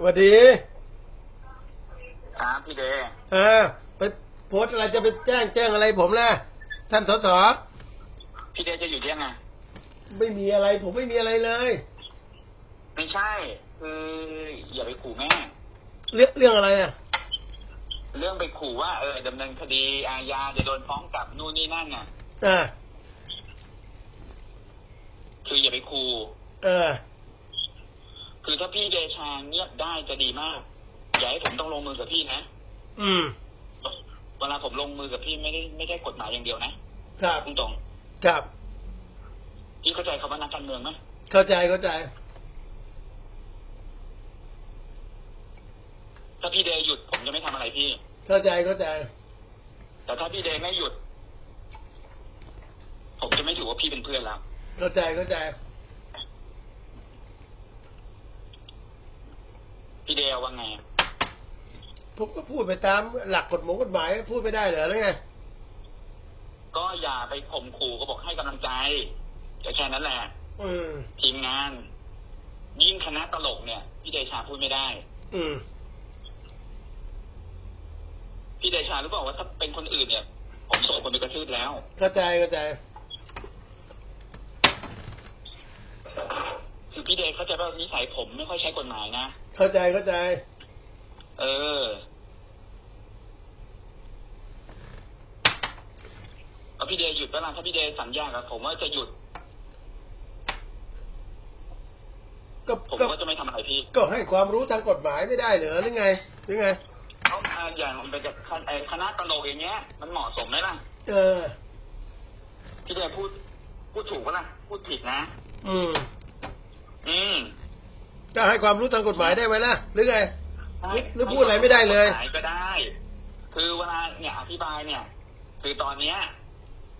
สวัสดีครับพี่เดย์เออไปโพสต์อะไรจะไปแจ้งแจ้งอะไรผมล่ะท่านสสพี่เดย์จะอยู่ที่ยังไงไม่มีอะไร ผมไม่มีอะไรเลย ไม่ใช่คืออย่าไปขู่แม่เรื่องเรื่องอะไรอะ เรื่องไปขู่ว่าเออดำเนินคดีอาญาจะโดนฟ้องกลับนู่นนี่นั่นน่ะอ่าคืออย่าไปขู่เออ คือถ้าพี่เดชาเงียบได้จะดีมาก อย่าให้ผมต้องลงมือกับพี่นะ อืม เวลาผมลงมือกับพี่ไม่ได้ไม่ได้กฎหมายอย่างเดียวนะครับตรงครับๆพี่เข้าใจคำว่านักการเมืองไหมเข้าใจเข้าใจ ถ้าพี่เดย์หยุดผมจะไม่ทำอะไรพี่ เข้าใจเข้าใจ แต่ถ้าพี่เดย์ไม่หยุด ผมจะไม่ถือว่าพี่เป็นเพื่อนแล้วเข้าใจเข้าใจ เดย์ว่าไงผมก็พูดไปตามหลักกฎหมายกฎหมายพูดไม่ได้เหรอแล้วไงก็อย่าไปข่มขู่ก็บอกให้กำลังใจก็แค่นั้นแหละอืมทีมงาน ยิ่งคณะตลกเนี่ยพี่เดชาพูดไม่ได้ อืมพี่เดชารู้เปล่าว่าถ้าเป็นคนอื่นเนี่ยผมส่งคนไปกระทืบแล้วเข้าใจเข้าใจ คือพี่เดชเข้า ใจว่านิสัยผมไม่ค่อยใช้กฎหมายนะ เข้าใจเข้าใจ เออเอาพี่เดชหยุดเวลาถ้าพี่เดชสัญญากับผมว่าจะหยุด ก็ผมก็ก็จะไม่ทำอะไรพี่ก็ให้ความรู้ทางกฎหมายไม่ได้เหรอหรือไงหรือไงเขามาอย่างมันเป็นกับคณะเอ่อคณะตลกอย่างเงี้ย มันเหมาะสมไหมล่ะ เออ พี่เดชพูด พูดถูกปะล่ะ พูดผิดนะ อืม อืมก็ให้ความรู้ทางกฎหมายได้ไหมล่ะหรือไงหรือหรือพูดอะไรไม่ได้เลยกฎหมายก็ได้ คือเวลาเนี่ยอธิบายเนี่ย คือตอนเนี้ย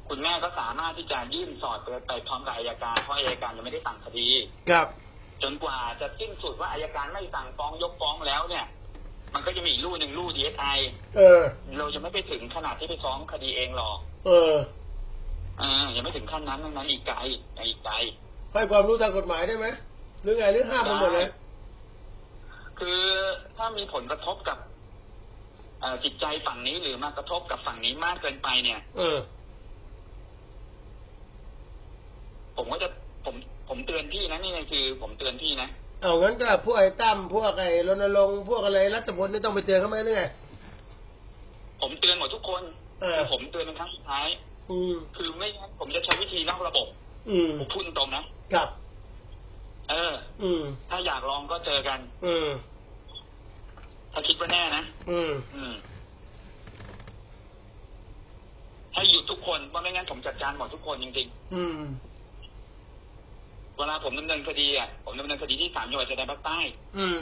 คุณแม่ก็สามารถที่จะยื่นสอดไปไปพร้อมกับอายการเพราะอายการยังไม่ได้สั่งคดี ครับ จนกว่าจะสิ้นสุดว่าอายการไม่สั่งฟ้องยกฟ้องแล้วเนี่ย มันก็จะมีอีกลู่หนึ่งลู่ดีเอสไอเออ เราจะไม่ไปถึงขนาดที่ไปฟ้องคดีเองหรอก เออเออยังไม่ถึงขั้นนั้นดังนั้นอีกไกลอีกไกลให้ความรู้ทางกฎหมายได้ไหม หรือไงหรือห้ามมันหมดเลย คือถ้ามีผลกระทบกับเอ่อจิตใจฝั่งนี้หรือมากระทบกับฝั่งนี้มากเกินไปเนี่ยเออ ผมก็จะผมผมเตือนพี่นะนี่คือ ผมเตือนพี่นะเอางั้นก็พวกไอ้ตั้มพวกไอ้รณรงค์พวกอะไรรัฐพลนี่ต้องไปเตือนเขาไหมหรือไงผมเตือนหมดทุกคนเออคือผมเตือนเป็นครั้งสุดท้ายอืมคือไม่งั้นผมจะใช้วิธีนอกระบบ อืมผมพูดตรงๆนะครับเอออืม ถ้าอยากลองก็เจอกัน อืม ถ้าคิดว่าแน่นะ อืม อืม ให้หยุดทุกคนเพราะไม่งั้นผมจัดการหมดทุกคนจริงอืมๆเวลาผมดำเนินคดีอะ ผมดำเนินคดีที่สามจังหวัดชายแดนภาคใต้ อืม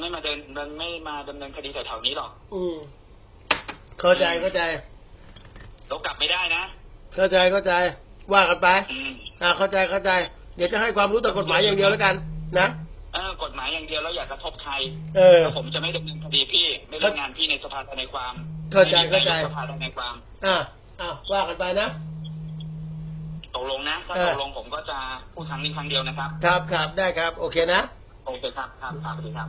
ไม่มาเดินมันไม่มาดำเนินคดีแถวๆนี้หรอก อืม เข้าใจเข้าใจ เรากลับไม่ได้นะ เข้าใจเข้าใจ ว่ากันไป อืม อ่าเข้าใจเข้าใจ เดี๋ยวจะให้ความรู้ทางกฎหมายอย่างเดียวแล้วกัน นะเออกฎหมายอย่างเดียวแล้วอย่ากระทบใครเออแล้วผมจะไม่ดำเนินคดีพี่ไม่เล่นงานพี่ในสภาทนายความเข้าใจเข้าใจไม่มีนยกสภาทนายความ อ่าอ่าว่ากันไปนะตกลงนะถ้าเออตกลงผมก็จะพูดครั้งนี้ครั้งเดียวนะครับ ครับครับได้ครับ โอเคนะโอเคครับครับครับสวัสดีครับ